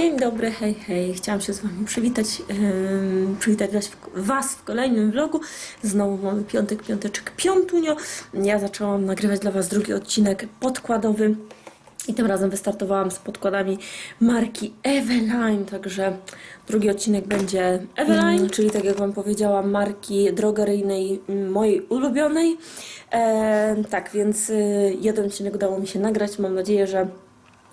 Dzień dobry, hej, hej. Chciałam się z Wami przywitać, em, przywitać was w, was w kolejnym vlogu. Znowu mamy piątek, piąteczek, piątunio. Ja zaczęłam nagrywać dla Was drugi odcinek podkładowy. I tym razem wystartowałam z podkładami marki Eveline, także drugi odcinek będzie Eveline, czyli tak jak Wam powiedziałam, marki drogeryjnej mm, mojej ulubionej. E, tak, więc y, jeden odcinek udało mi się nagrać. Mam nadzieję, że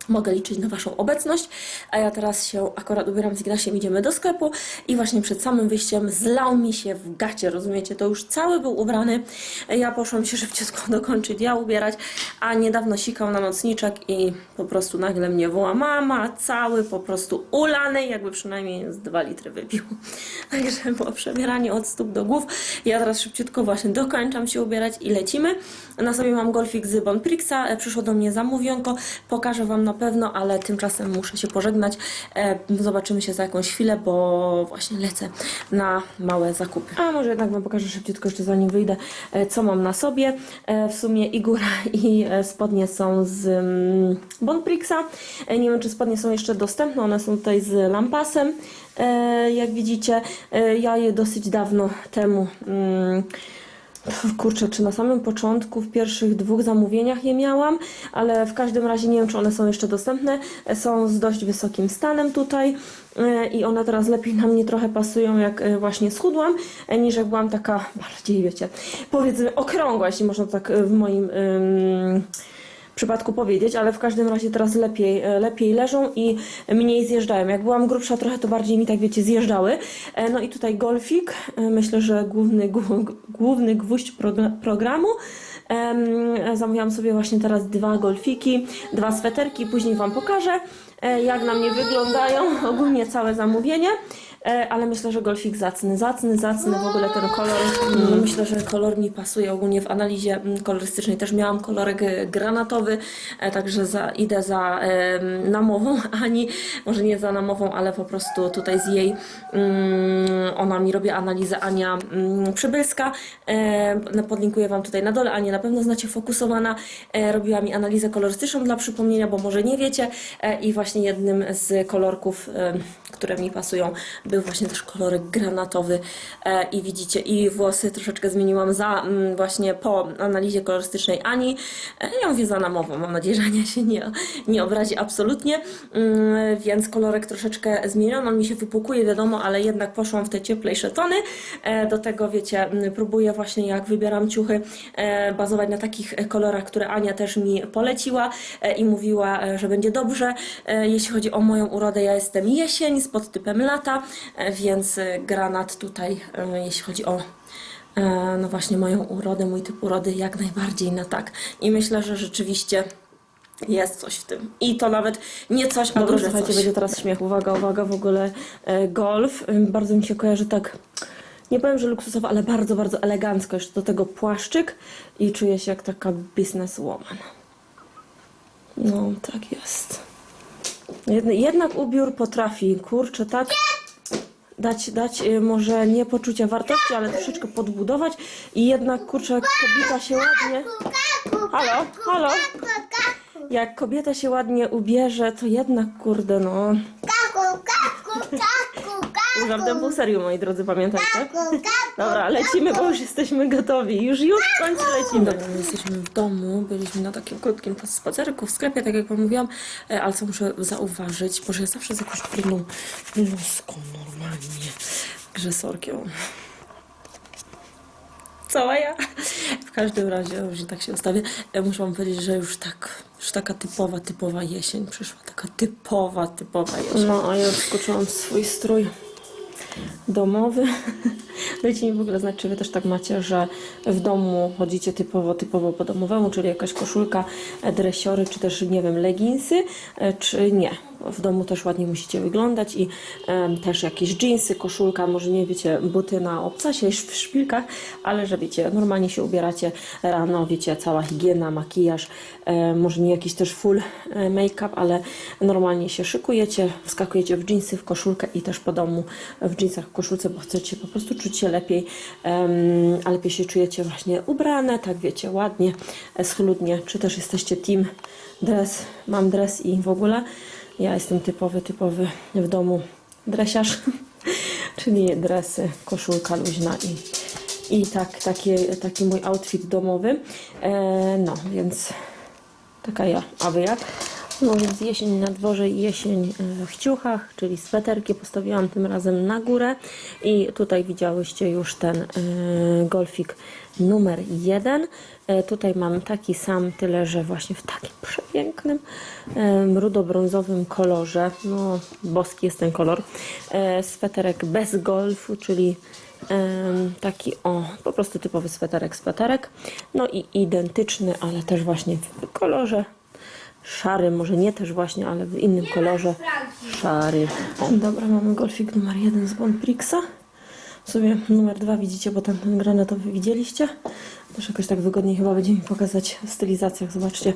mogę liczyć na Waszą obecność, a ja teraz się akurat ubieram z Ignasiem, idziemy do sklepu i właśnie przed samym wyjściem zlał mi się w gacie, rozumiecie, to już cały był ubrany, ja poszłam się szybciutko dokończyć ja ubierać, a niedawno sikał na nocniczek i po prostu nagle mnie woła mama, cały po prostu ulany, jakby przynajmniej z 2 litry wypił, także było przebieranie od stóp do głów, ja teraz szybciutko właśnie dokończam się ubierać i lecimy, na sobie mam golfik z Bonprixa, e, przyszło do mnie zamówionko, pokażę Wam na pewno, ale tymczasem muszę się pożegnać. E, Zobaczymy się za jakąś chwilę, bo właśnie lecę na małe zakupy. A może jednak Wam pokażę szybciutko, jeszcze zanim wyjdę, e, co mam na sobie. E, W sumie i góra, i spodnie są z mm, Bonprixa. Nie wiem, czy spodnie są jeszcze dostępne, one są tutaj z lampasem. Jak widzicie, ja je dosyć dawno temu... Kurczę, czy na samym początku, w pierwszych dwóch zamówieniach je miałam, ale w każdym razie nie wiem, czy one są jeszcze dostępne. Są z dość wysokim stanem tutaj e, i one teraz lepiej na mnie trochę pasują, jak e, właśnie schudłam, e, niż jak byłam taka bardziej, wiecie, powiedzmy okrągła, jeśli można tak e, w moim. Przypadku powiedzieć, ale w każdym razie teraz lepiej, e, lepiej leżą i mniej zjeżdżają. Jak byłam grubsza trochę, to bardziej mi tak wiecie zjeżdżały. E, No i tutaj golfik, e, myślę, że główny, gł- główny gwóźdź progra- programu. Zamówiłam sobie właśnie teraz dwa golfiki, dwa sweterki, później Wam pokażę, jak na mnie wyglądają ogólnie całe zamówienie. E, Ale myślę, że golfik zacny, zacny, zacny, w ogóle ten kolor, mm, myślę, że kolor mi pasuje ogólnie w analizie mm, kolorystycznej. Też miałam kolorek e, granatowy, e, także za, idę za namową Ani, może nie za namową, ale po prostu tutaj z jej, mm, ona mi robi analizę Ania mm, Przybylska, podlinkuję Wam tutaj na dole, Anię na pewno znacie, fokusowana, robiła mi analizę kolorystyczną dla przypomnienia, bo może nie wiecie i właśnie jednym z kolorków, które mi pasują, był właśnie też kolorek granatowy e, i widzicie, i włosy troszeczkę zmieniłam za mm, właśnie po analizie kolorystycznej Ani. E, ja mówię za namową, mam nadzieję, że Ania się nie, nie obrazi absolutnie, Mm, więc kolorek troszeczkę zmieniono, on mi się wypukuje, wiadomo, ale jednak poszłam w te cieplejsze tony. E, do tego, wiecie, mm, próbuję właśnie jak wybieram ciuchy, e, bazować na takich kolorach, które Ania też mi poleciła e, i mówiła, e, że będzie dobrze. E, jeśli chodzi o moją urodę, ja jestem jesień z podtypem lata, e, więc e, granat tutaj, e, jeśli chodzi o no właśnie moją urodę, mój typ urody, jak najbardziej na tak. I myślę, że rzeczywiście jest coś w tym. I to nawet nie coś, a duże słuchajcie, coś. będzie teraz śmiech. Uwaga, uwaga, w ogóle golf. Bardzo mi się kojarzy tak, nie powiem, że luksusowo, ale bardzo, bardzo elegancko. Jeszcze do tego płaszczyk i czuję się jak taka businesswoman. No, tak jest. Jed- Jednak ubiór potrafi, kurczę, tak dać, dać y, może nie poczucia wartości, ale troszeczkę podbudować i jednak, kurczę, kobieta się ładnie... Halo, halo? Jak kobieta się ładnie ubierze, to jednak, kurde, no... Żartem pół serio, moi drodzy, pamiętajcie. Dobra, lecimy, bo już jesteśmy gotowi. Już, już w końcu lecimy. Dobra, jesteśmy w domu, byliśmy na takim krótkim spacerku w sklepie, tak jak wam mówiłam, e, ale co muszę zauważyć, bo że ja zawsze z jakąś trudną bluzką normalnie, grzesorkiem. Cała ja. W każdym razie, że tak się ustawię, e, muszę wam powiedzieć, że już tak, już taka typowa, typowa jesień przyszła, taka typowa, typowa jesień. No, a ja wskoczyłam w swój strój domowy. Dajcie mi w ogóle znać, czy wy też tak macie, że w domu chodzicie typowo, typowo po domowemu, czyli jakaś koszulka, e, dresiory, czy też, nie wiem, leginsy, e, czy nie. W domu też ładnie musicie wyglądać i em, też jakieś dżinsy, koszulka, może nie wiecie, buty na obcasie, w szpilkach, ale że wiecie, normalnie się ubieracie rano, wiecie, cała higiena, makijaż, e, może nie jakiś też full e, make-up, ale normalnie się szykujecie, wskakujecie w dżinsy, w koszulkę i też po domu w dżinsach, w koszulce, bo chcecie po prostu czuć się lepiej, em, a lepiej się czujecie właśnie ubrane, tak wiecie, ładnie, e, schludnie, czy też jesteście team dress, mam dress i w ogóle Ja jestem typowy, typowy w domu dresiarz, czyli dresy, koszulka luźna i, i tak, taki, taki mój outfit domowy. E, no, więc taka ja. A wy jak? No więc jesień na dworze i jesień e, w ciuchach, czyli sweterki postawiłam tym razem na górę i tutaj widziałyście już ten e, golfik numer jeden. E, tutaj mam taki sam, tyle że właśnie w takim przepięknym rudo-brązowym kolorze. No, boski jest ten kolor. Sweterek bez golfu, czyli taki o, po prostu typowy sweterek, sweterek. No i identyczny, ale też właśnie w kolorze szary, może nie też właśnie, ale w innym kolorze szary. Dobra, mamy golfik numer jeden z Bonprixa. W sumie numer dwa widzicie, bo tam ten granatowy widzieliście. Też jakoś tak wygodniej chyba będzie mi pokazać w stylizacjach. Zobaczcie,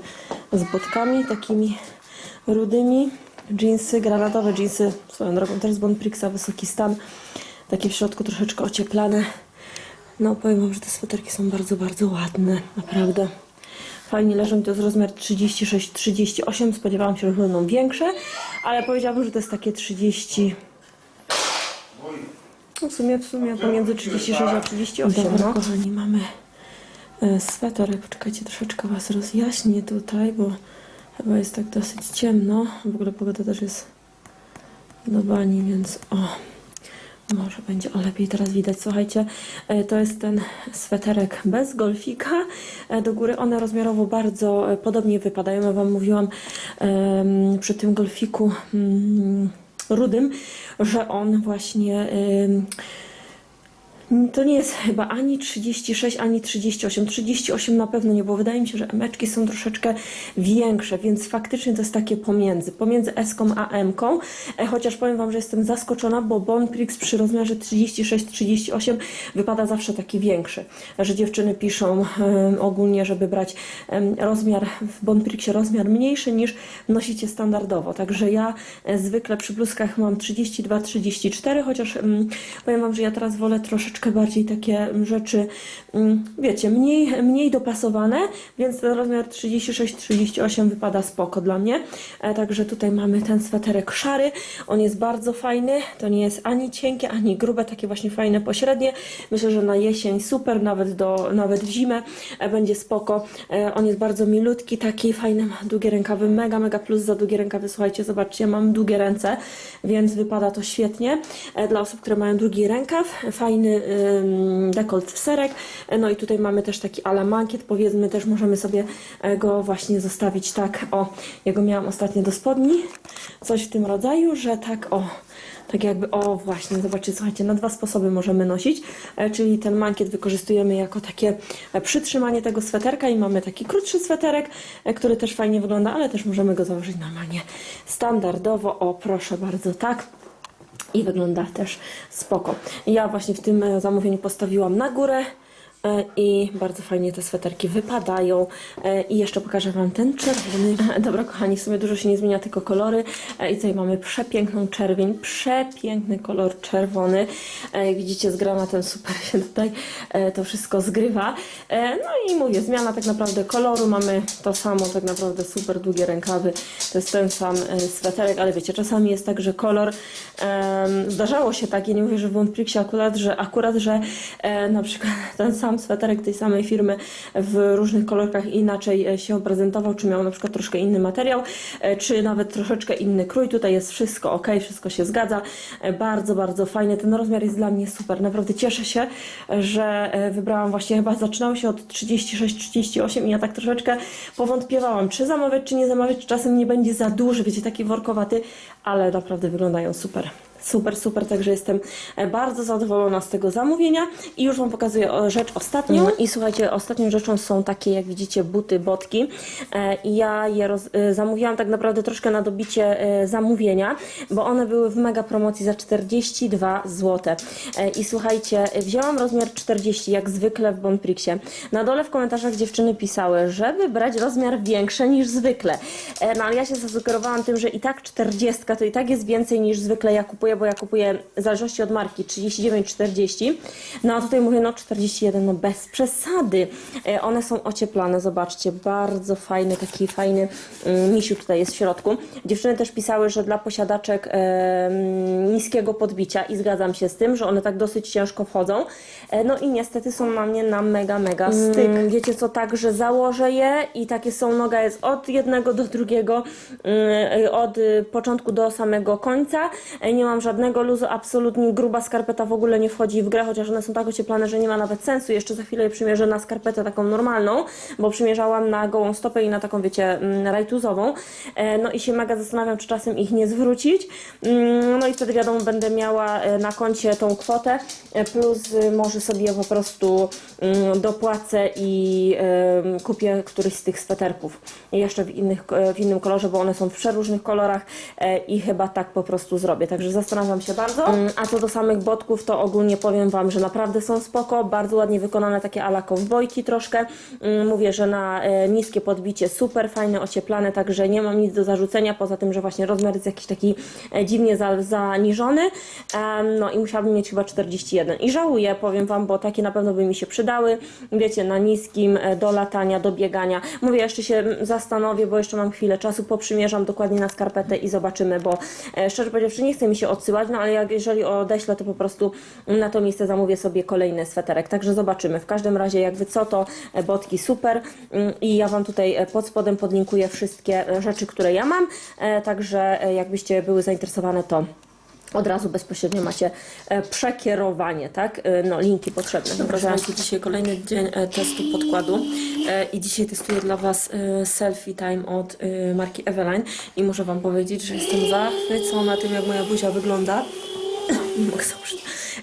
z botkami takimi rudymi. Jeansy, granatowe jeansy, swoją drogą też z Bonprixa, wysoki stan. Takie w środku troszeczkę ocieplane. No powiem wam, że te sweterki są bardzo, bardzo ładne, naprawdę. Fajnie leżą, to jest rozmiar 36-38, spodziewałam się, że będą większe, ale powiedziałabym, że to jest takie 30... No w sumie, w sumie pomiędzy 36 a 38, Dobra, kochani, mamy e, sweterek. Poczekajcie, troszeczkę was rozjaśnię tutaj, bo chyba jest tak dosyć ciemno. W ogóle pogoda też jest do bani, więc o, może będzie o lepiej teraz widać. Słuchajcie, e, to jest ten sweterek bez golfika. E, Do góry one rozmiarowo bardzo e, podobnie wypadają. Ja Wam mówiłam przy tym golfiku mm, rudym, że on właśnie. To nie jest chyba ani 36, ani 38. 38 na pewno nie, bo wydaje mi się, że emeczki są troszeczkę większe, więc faktycznie to jest takie pomiędzy, pomiędzy S-ką a M-ką. E, chociaż powiem Wam, że jestem zaskoczona, bo Bonprix przy rozmiarze 36-38 wypada zawsze taki większy. Że dziewczyny piszą em, ogólnie, żeby brać em, rozmiar w Bonprixie rozmiar mniejszy niż nosicie standardowo. Także ja e, zwykle przy bluzkach mam 32-34, chociaż em, powiem Wam, że ja teraz wolę troszeczkę bardziej takie mm, rzeczy, mm, wiecie, mniej, mniej dopasowane, więc rozmiar 36-38 wypada spoko dla mnie. E, Także tutaj mamy ten sweterek szary, on jest bardzo fajny, to nie jest ani cienkie, ani grube, takie właśnie fajne pośrednie. Myślę, że na jesień super, nawet, do, nawet w zimę e, będzie spoko. E, On jest bardzo milutki, taki fajny, ma długie rękawy, mega, mega plus za długie rękawy. Słuchajcie, zobaczcie, mam długie ręce, więc wypada to świetnie. Dla osób, które mają długi rękaw, fajny dekolt serek. No i tutaj mamy też taki ala mankiet, powiedzmy, też możemy sobie e, go właśnie zostawić tak, o, ja go miałam ostatnio do spodni, coś w tym rodzaju, że tak, o, tak jakby, o właśnie, zobaczcie, słuchajcie, na dwa sposoby możemy nosić, e, czyli ten mankiet wykorzystujemy jako takie e, przytrzymanie tego sweterka i mamy taki krótszy sweterek, który też fajnie wygląda, ale też możemy go założyć normalnie standardowo, o proszę bardzo, tak. I wygląda też spoko. Ja właśnie w tym e, zamówieniu postawiłam na górę i bardzo fajnie te sweterki wypadają. E, I jeszcze pokażę Wam ten czerwony. Dobra, kochani, w sumie dużo się nie zmienia, tylko kolory. E, I tutaj mamy przepiękną czerwień, przepiękny kolor czerwony. E, Jak widzicie, z granatem super się tutaj e, to wszystko zgrywa. E, No i mówię, zmiana tak naprawdę koloru. Mamy to samo, tak naprawdę super długie rękawy. To jest ten sam e, sweterek, ale wiecie, czasami jest tak, że kolor zdarzało się tak, ja nie mówię, że w Bonprixie akurat, że akurat, że e, na przykład ten sam sweterek tej samej firmy w różnych kolorkach inaczej e, się prezentował, czy miał na przykład troszkę inny materiał, e, czy nawet troszeczkę inny krój. Tutaj jest wszystko ok, wszystko się zgadza. E, Bardzo, bardzo fajny. Ten rozmiar jest dla mnie super. Naprawdę cieszę się, że wybrałam właśnie, chyba zaczynało się od 36-38 i ja tak troszeczkę powątpiewałam, czy zamawiać, czy nie zamawiać, czasem nie będzie za duży, wiecie, taki workowaty, ale naprawdę wyglądają super. Super, super, także jestem e, bardzo zadowolona z tego zamówienia i już Wam pokazuję o, rzecz ostatnią. I słuchajcie, ostatnią rzeczą są takie, jak widzicie, buty, botki E, i ja je roz, e, zamówiłam tak naprawdę troszkę na dobicie e, zamówienia, bo one były w mega promocji za 42 zł. E, I słuchajcie, wzięłam rozmiar 40, jak zwykle w Bonprixie. Na dole w komentarzach dziewczyny pisały, żeby brać rozmiar większy niż zwykle. E, No ale ja się zasugerowałam tym, że i tak 40 to i tak jest więcej niż zwykle ja kupuję żałuję, bo ja kupuję w zależności od marki 39-40. No a tutaj mówię, no 41, no bez przesady. E, one są ocieplane, zobaczcie, bardzo fajny, taki fajny mm, misiu tutaj jest w środku. Dziewczyny też pisały, że dla posiadaczek niskiego podbicia i zgadzam się z tym, że one tak dosyć ciężko wchodzą. E, no i niestety są na mnie na mega, mega styk. Mm, wiecie co, tak, że założę je i takie są, noga jest od jednego do drugiego, mm, od początku do samego końca. E, Nie mam żadnego luzu, absolutnie gruba skarpeta w ogóle nie wchodzi w grę, chociaż one są tak ocieplane, że nie ma nawet sensu. Jeszcze za chwilę je przymierzę na skarpetę taką normalną, bo przymierzałam na gołą stopę i na taką, wiecie, mm, rajtuzową. E, No i się mega zastanawiam, czy czasem ich nie zwrócić. Mm, No i wtedy wiadomo, będę miała e, na koncie tą kwotę, e, plus y, może sobie po prostu mm, dopłacę i kupię któryś z tych sweterków. Jeszcze w, innych, w innym kolorze, bo one są w przeróżnych kolorach i chyba tak po prostu zrobię. Także zastanawiam się bardzo. Mm, A co do samych botków, to ogólnie powiem Wam, że naprawdę są spoko, bardzo ładnie wykonane, takie ala kowbojki troszkę. Mm, Mówię, że na e, niskie podbicie super, fajne, ocieplane, także nie mam nic do zarzucenia, poza tym, że właśnie rozmiar jest jakiś taki e, dziwnie za, zaniżony. No i musiałabym mieć chyba 41. I żałuję, powiem Wam, bo takie na pewno by mi się przydały. Wiecie, na niskim, e, do latania, do biegania. Mówię, jeszcze się mm, zastanowię, bo jeszcze mam chwilę czasu, poprzymierzam dokładnie na skarpetę i zobaczymy, bo szczerze powiedziawszy nie chce mi się odsyłać, no ale jak, jeżeli odeślę, to po prostu na to miejsce zamówię sobie kolejny sweterek. Także zobaczymy. W każdym razie, jakby co, to botki super Mm, i ja Wam tutaj e, pod spodem podlinkuję wszystkie rzeczy, które ja mam, e, także e, jakbyście były zainteresowane, to od razu bezpośrednio macie przekierowanie, tak? E, No, linki potrzebne. Dobra, słuchajcie, dzisiaj kolejny dzień e, testu podkładu e, i dzisiaj testuję dla Was selfie time od marki Eveline i muszę Wam powiedzieć, że jestem zachwycona tym, jak moja buzia wygląda.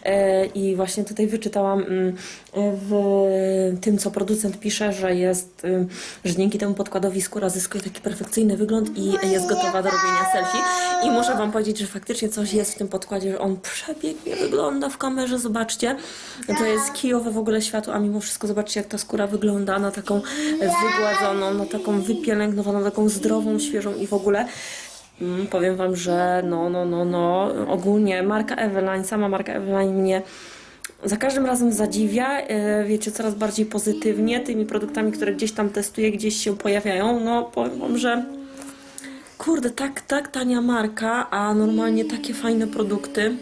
E, I właśnie tutaj wyczytałam mm, w tym, co producent pisze, że jest, ym, że dzięki temu podkładowi skóra zyskuje taki perfekcyjny wygląd i jest gotowa do robienia selfie. I muszę Wam powiedzieć, że faktycznie coś jest w tym podkładzie, że on przepięknie wygląda w kamerze, zobaczcie. To jest kijowe w ogóle światło, a mimo wszystko zobaczcie, jak ta skóra wygląda na taką wygładzoną, na taką wypielęgnowaną, taką zdrową, świeżą i w ogóle. Mm, powiem Wam, że no, no, no, no, ogólnie marka Eveline, sama marka Eveline mnie za każdym razem zadziwia, e, wiecie, coraz bardziej pozytywnie tymi produktami, które gdzieś tam testuję, gdzieś się pojawiają. No, powiem Wam, że kurde, tak, tak tania marka, a normalnie takie fajne produkty.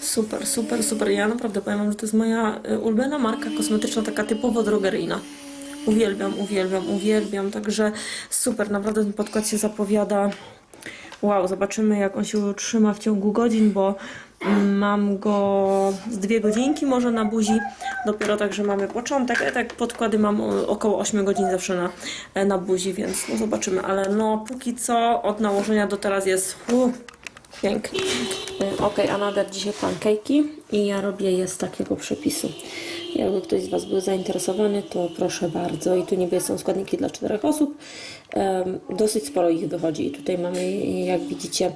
Super, super, super. Ja naprawdę powiem Wam, że to jest moja e, ulubiona marka kosmetyczna, taka typowo drogeryjna. Uwielbiam, uwielbiam, uwielbiam. Także super, naprawdę ten podkład się zapowiada. Wow, zobaczymy jak on się utrzyma w ciągu godzin, bo mm, mam go z dwie godzinki może na buzi. Dopiero także mamy początek, a tak podkłady mam o- około 8 godzin zawsze na, e, na buzi, więc no zobaczymy. Ale no póki co od nałożenia do teraz jest uh, pięknie. Ok, a nader dzisiaj pancake'i i ja robię je z takiego przepisu. Jakby ktoś z Was był zainteresowany, to proszę bardzo. I tu niby są składniki dla czterech osób. Dosyć sporo ich wychodzi. I tutaj mamy, jak widzicie,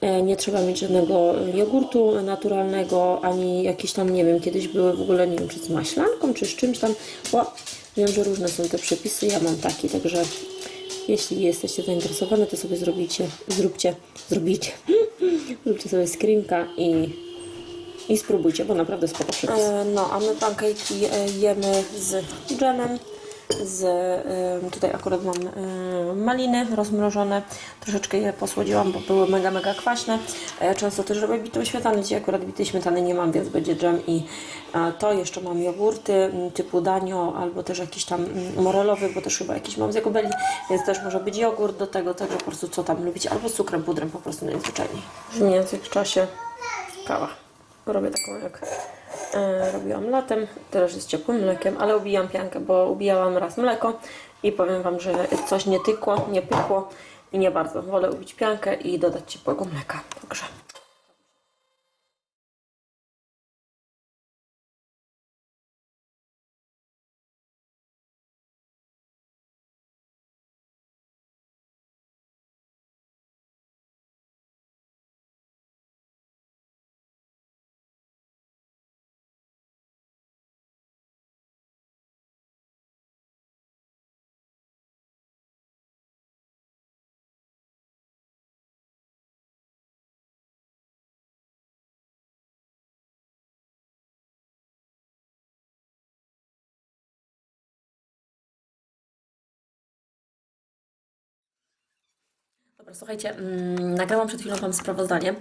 e, nie trzeba mieć żadnego jogurtu naturalnego, ani jakieś tam, nie wiem, kiedyś były w ogóle, nie wiem, czy z maślanką, czy z czymś tam. Bo wiem, że różne są te przepisy. Ja mam taki, także jeśli jesteście zainteresowane, to sobie zrobicie, zróbcie, zrobicie, zróbcie sobie screenka i, i spróbujcie, bo naprawdę spoko przepis. E, No, a my pancake'i e, jemy z dżemem. Z, tutaj akurat mam e, maliny rozmrożone. Troszeczkę je posłodziłam, bo były mega, mega kwaśne. Często też robię bitą śmietanę. Dzisiaj akurat bitej śmietany nie mam, więc będzie dżem i to. Jeszcze mam jogurty typu danio albo też jakiś tam morelowy, bo też chyba jakiś mam z jego beli, więc też może być jogurt do tego, także po prostu co tam lubicie. Albo z cukrem, pudrem po prostu najzwyczajniej. W międzyczasie kawa. Robię taką jak e, robiłam latem, teraz jest ciepłym mlekiem, ale ubijam piankę, bo ubijałam raz mleko i powiem Wam, że coś nie tykło, nie pykło i nie bardzo. Wolę ubić piankę i dodać ciepłego mleka. Także Słuchajcie, mm, nagrałam przed chwilą Wam sprawozdanie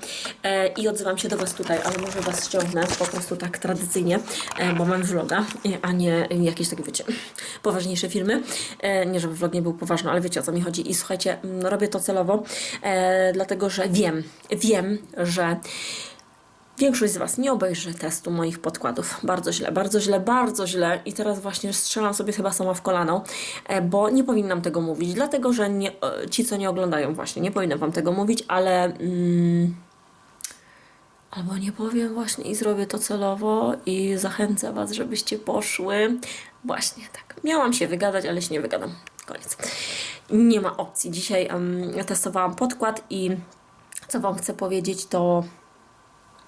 e, i odzywam się do Was tutaj, ale może Was ściągnę po prostu tak tradycyjnie, e, bo mam vloga, e, a nie jakieś takie, wiecie, poważniejsze filmy. E, nie, żeby vlog nie był poważny, ale wiecie o co mi chodzi. I słuchajcie, mm, robię to celowo, e, dlatego że wiem, wiem, że Większość z Was nie obejrzy testu moich podkładów. Bardzo źle, bardzo źle, bardzo źle. I teraz właśnie strzelam sobie chyba sama w kolano, e, bo nie powinnam tego mówić, dlatego że nie, e, ci, co nie oglądają, właśnie nie powinnam Wam tego mówić, ale. Mm, albo nie powiem właśnie i zrobię to celowo i zachęcę Was, żebyście poszły. Właśnie tak. Miałam się wygadać, ale się nie wygadam. Koniec. Nie ma opcji. Dzisiaj em, testowałam podkład i co Wam chcę powiedzieć, to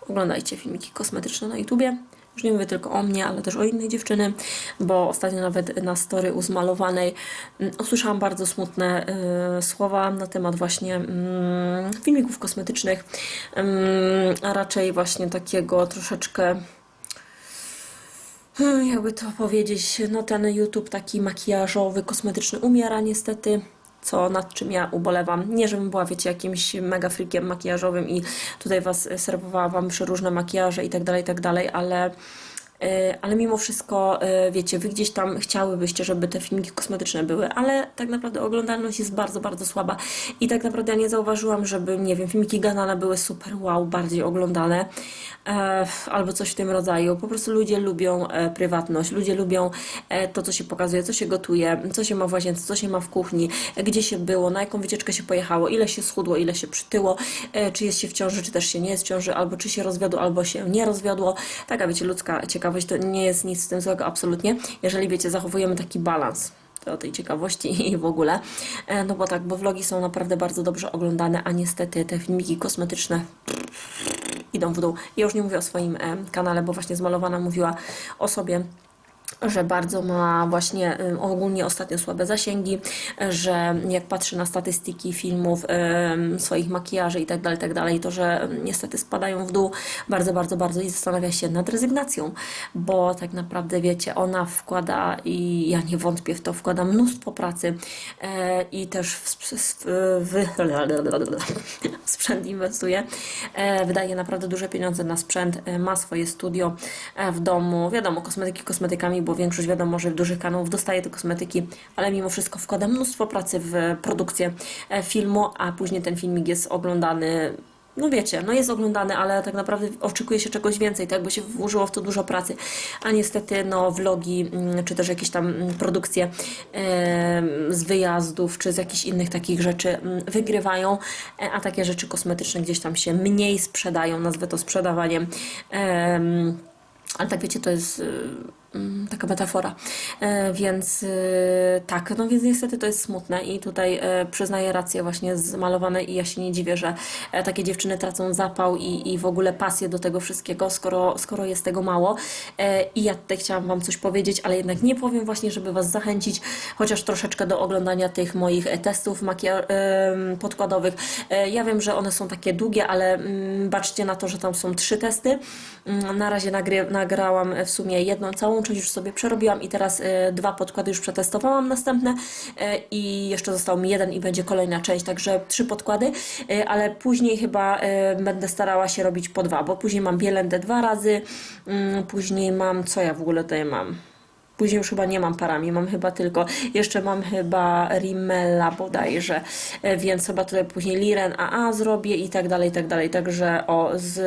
oglądajcie filmiki kosmetyczne na YouTubie. Już nie mówię tylko o mnie, ale też o innej dziewczyny, bo ostatnio nawet na story u zmalowanej mm, usłyszałam bardzo smutne y, słowa na temat właśnie mm, filmików kosmetycznych, Ym, a raczej właśnie takiego troszeczkę Hmm, jakby to powiedzieć, no ten YouTube taki makijażowy, kosmetyczny umiera niestety, co nad czym ja ubolewam. Nie, żebym była, wiecie, jakimś mega freakiem makijażowym i tutaj was serwowała wam przeróżne makijaże i tak dalej, i tak dalej, ale ale mimo wszystko, e, wiecie, wy gdzieś tam chciałybyście, żeby te filmiki kosmetyczne były, ale tak naprawdę oglądalność jest bardzo, bardzo słaba i tak naprawdę ja nie zauważyłam, żeby, nie wiem, filmiki Ganana były super wow, bardziej oglądane e, albo coś w tym rodzaju. Po prostu ludzie lubią e, prywatność, ludzie lubią e, to, co się pokazuje, co się gotuje, co się ma w łazience, co się ma w kuchni, e, gdzie się było, na jaką wycieczkę się pojechało, ile się schudło, ile się przytyło, e, czy jest się w ciąży, czy też się nie jest w ciąży, albo czy się rozwiodło, albo się nie rozwiodło. Taka, wiecie, ludzka ciekawość to nie jest nic z tym złego, absolutnie. Jeżeli, wiecie, zachowujemy taki balans o tej ciekawości i w ogóle. E, No bo tak, bo vlogi są naprawdę bardzo dobrze oglądane, a niestety te filmiki kosmetyczne idą w dół. Ja już nie mówię o swoim e, kanale, bo właśnie zmalowana mówiła o sobie że bardzo ma właśnie y, ogólnie ostatnio słabe zasięgi, że jak patrzy na statystyki filmów, swoich makijaży i tak dalej, tak to że niestety spadają w dół bardzo, bardzo, bardzo i zastanawia się nad rezygnacją, bo tak naprawdę wiecie, ona wkłada i ja nie wątpię w to, wkłada mnóstwo pracy y, i też w, w, w, w sprzęt inwestuje, y, wydaje naprawdę duże pieniądze na sprzęt, y, ma swoje studio w domu, wiadomo, kosmetyki kosmetykami, bo większość wiadomo, że dużych kanałów dostaje te kosmetyki, ale mimo wszystko wkłada mnóstwo pracy w produkcję e, filmu, a później ten filmik jest oglądany no wiecie, no jest oglądany, ale tak naprawdę oczekuje się czegoś więcej, tak, bo się włożyło w to dużo pracy, a niestety no vlogi, mm, czy też jakieś tam mm, produkcje z wyjazdów, czy z jakichś innych takich rzeczy mm, wygrywają, e, a takie rzeczy kosmetyczne gdzieś tam się mniej sprzedają, nazwę to sprzedawaniem. Em, ale tak wiecie, to jest y, taka metafora. E, Więc y, tak, no więc niestety to jest smutne i tutaj e, przyznaję rację właśnie zmalowanej i ja się nie dziwię, że e, takie dziewczyny tracą zapał i, i w ogóle pasję do tego wszystkiego, skoro, skoro jest tego mało. E, I ja tutaj chciałam Wam coś powiedzieć, ale jednak nie powiem właśnie, żeby Was zachęcić, chociaż troszeczkę do oglądania tych moich e, testów makia- podkładowych. E, Ja wiem, że one są takie długie, ale mm, baczcie na to, że tam są trzy testy. Mm, Na razie nagry, nagrałam w sumie jedną całą część, już sobie przerobiłam i teraz e, dwa podkłady już przetestowałam następne e, i jeszcze został mi jeden i będzie kolejna część, także trzy podkłady, e, ale później chyba będę starała się robić po dwa, bo później mam bielendę dwa razy, mm, później mam, co ja w ogóle tutaj mam? Później już chyba nie mam parami, mam chyba tylko, jeszcze mam chyba Rimmella bodajże, więc chyba tutaj później Liren AA zrobię i tak dalej, i tak dalej, także o, z...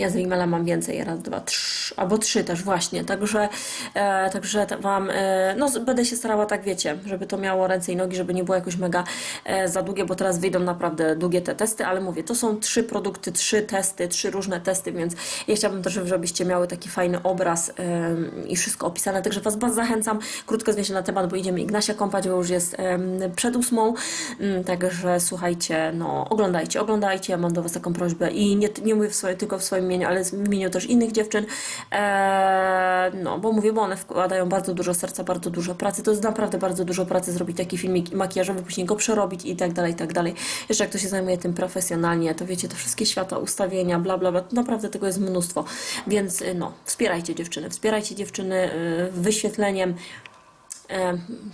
Ja z Rimmela mam więcej, raz, dwa, trzy, albo trzy też właśnie, także, e, także ta- Wam, e, no będę się starała tak, wiecie, żeby to miało ręce i nogi, żeby nie było jakoś mega e, za długie, bo teraz wyjdą naprawdę długie te testy, ale mówię, to są trzy produkty, trzy testy, trzy różne testy, więc ja chciałabym też, żebyście miały taki fajny obraz em, i wszystko opisane, także Was bardzo zachęcam, krótko zmierzę na temat, bo idziemy Ignasia kąpać, bo już jest em, przed ósmą, Mm, także słuchajcie, no oglądajcie, oglądajcie, ja mam do Was taką prośbę i nie, nie mówię w swoje, tylko w swoim imieniu, ale w imieniu też innych dziewczyn, eee, no bo mówię, bo one wkładają bardzo dużo serca, bardzo dużo pracy, to jest naprawdę bardzo dużo pracy zrobić taki filmik makijażowy, później go przerobić i tak dalej, i tak dalej. Jeszcze jak to się zajmuje tym profesjonalnie, to wiecie, te wszystkie światła, ustawienia, bla, bla, bla, naprawdę tego jest mnóstwo, więc y, no, wspierajcie dziewczyny, wspierajcie dziewczyny y, wyświetleniem, e,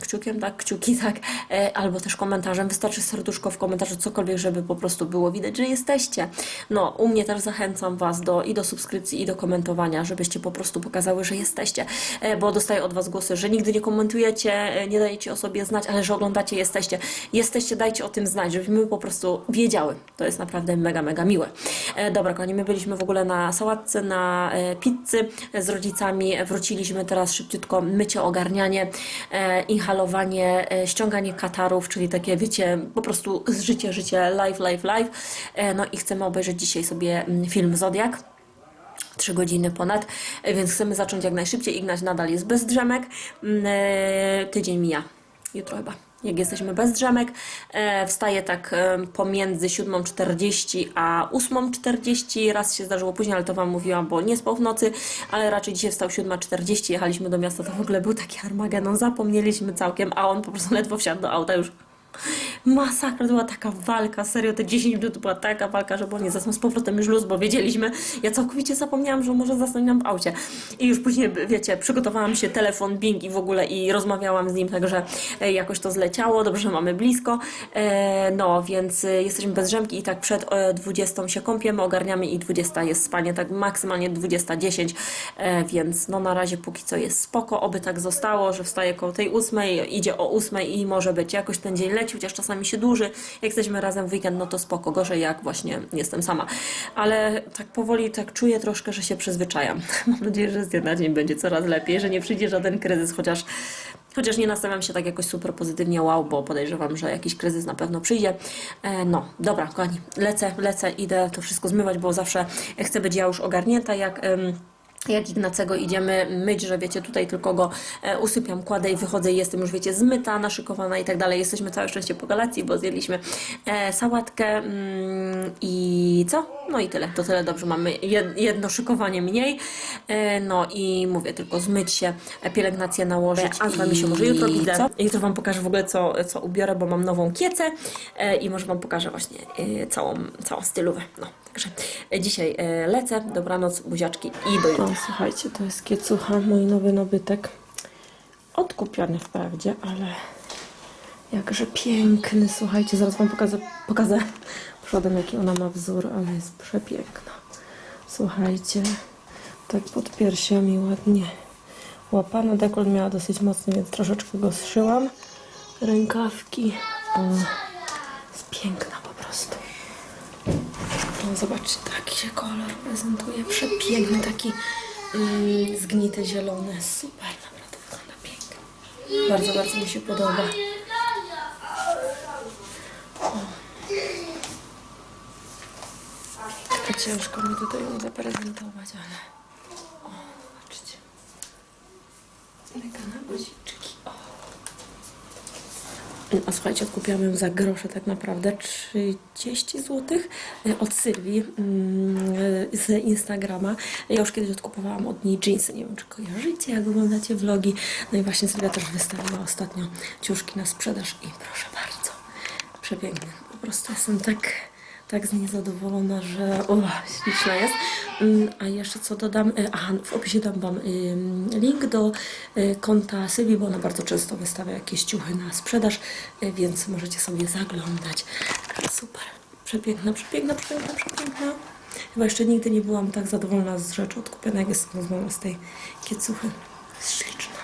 kciukiem, tak, kciuki, tak, e, albo też komentarzem. Wystarczy serduszko w komentarzu, cokolwiek, żeby po prostu było widać, że jesteście. No, u mnie też zachęcam Was do, i do subskrypcji, i do komentowania, żebyście po prostu pokazały, że jesteście, e, bo dostaję od Was głosy, że nigdy nie komentujecie, e, nie dajecie o sobie znać, ale że oglądacie, jesteście. Jesteście, dajcie o tym znać, żebyśmy po prostu wiedziały. To jest naprawdę mega, mega miłe. E, dobra, kochani, my byliśmy w ogóle na sałatce, na e, pizzy z rodzicami. Wróciliśmy teraz szybciutko mycie, ogarnianie, e, inhalowanie, e, ściąganie katarów, czyli takie, wiecie, po prostu życie, życie, live, live, live. E, no i chcemy obejrzeć dzisiaj sobie mm, film Zodiak. 3 godziny ponad, e, więc chcemy zacząć jak najszybciej. Ignaś nadal jest bez drzemek. Mm, e, Tydzień mija, jutro chyba. Jak jesteśmy bez drzemek, e, wstaję tak e, pomiędzy 7.40 a 8.40. Raz się zdarzyło później, ale to Wam mówiłam, bo nie spał w nocy, ale raczej dzisiaj wstał 7.40. Jechaliśmy do miasta, to w ogóle był taki Armagedon, zapomnieliśmy całkiem, a on po prostu ledwo wsiadł do auta już Masakra, to była taka walka, serio, te 10 minut to była taka walka, że bo nie zasnął z powrotem już luz, bo wiedzieliśmy, ja całkowicie zapomniałam, że może zasnąć nam w aucie. I już później, wiecie, przygotowałam się, telefon, Bing i w ogóle i rozmawiałam z nim, także e, jakoś to zleciało, dobrze, że mamy blisko. E, no, więc e, jesteśmy bez drzemki i tak przed e, 20 się kąpiemy, ogarniamy i 20 jest spanie, tak maksymalnie 20.10, e, więc no na razie póki co jest spoko, oby tak zostało, że wstaje koło tej 8, idzie o 8 i może być jakoś ten dzień leci, chociaż czasami się dłuży. Jak jesteśmy razem w weekend, no to spoko, gorzej jak właśnie jestem sama. Ale tak powoli tak czuję troszkę, że się przyzwyczajam. Mam nadzieję, że z dnia na dzień będzie coraz lepiej, że nie przyjdzie żaden kryzys, chociaż Chociaż nie nastawiam się tak jakoś super pozytywnie, wow, bo podejrzewam, że jakiś kryzys na pewno przyjdzie. E, no, dobra, kochani, lecę, lecę, idę to wszystko zmywać, bo zawsze chcę być ja już ogarnięta, jak... jak Ignacego idziemy myć, że wiecie, tutaj tylko go e, usypiam, kładę i wychodzę i jestem już, wiecie, zmyta, naszykowana i tak dalej. Jesteśmy całe szczęście po kolacji, bo zjedliśmy e, sałatkę mm, i co? No i tyle, to tyle dobrze. Mamy jed, jedno szykowanie mniej. E, no i mówię, tylko zmyć się, pielęgnację nałożyć. A z Wami się może jutro widzę. Co? Jutro Wam pokażę w ogóle, co, co ubiorę, bo mam nową kiecę i może Wam pokażę właśnie całą, całą stylówę. No, także e, dzisiaj e, lecę, dobranoc, buziaczki i do jutra. Słuchajcie, to jest kiecucha, mój nowy nabytek. Odkupiony wprawdzie, ale jakże piękny. Słuchajcie, zaraz Wam pokażę, pokażę przodem, jaki ona ma wzór, ale jest przepiękna. Słuchajcie, tak pod piersiami ładnie łapana. Dekolt miała dosyć mocny, więc troszeczkę go zszyłam. Rękawki. O, jest piękna. No, zobaczcie, taki się kolor prezentuje. Przepiękny, taki mm, zgnity zielony. Super, naprawdę wygląda pięknie. Bardzo, bardzo mi się podoba. O. Ciężko mi tutaj ją zaprezentować, ale... O, zobaczcie. Mega na guziczki. O. A słuchajcie, odkupiłam ją za grosze tak naprawdę, 30 zł od Sylwii mm, z Instagrama. Ja już kiedyś odkupowałam od niej jeansy, nie wiem czy kojarzycie, jak oglądacie vlogi. No i właśnie Sylwia też wystawiła ostatnio ciuszki na sprzedaż i proszę bardzo, przepiękne. Po prostu jestem tak tak z niej zadowolona, że o, śliczna jest. Mm, A jeszcze co dodam, y, aha, w opisie dam Wam link do y, konta Sylwii, bo ona bardzo często wystawia jakieś ciuchy na sprzedaż, y, więc możecie sobie zaglądać. Super, przepiękna, przepiękna, przepiękna, przepiękna. Chyba jeszcze nigdy nie byłam tak zadowolona z rzeczy odkupionej, jak jestem zadowolona z tej kiecuchy. Śliczna.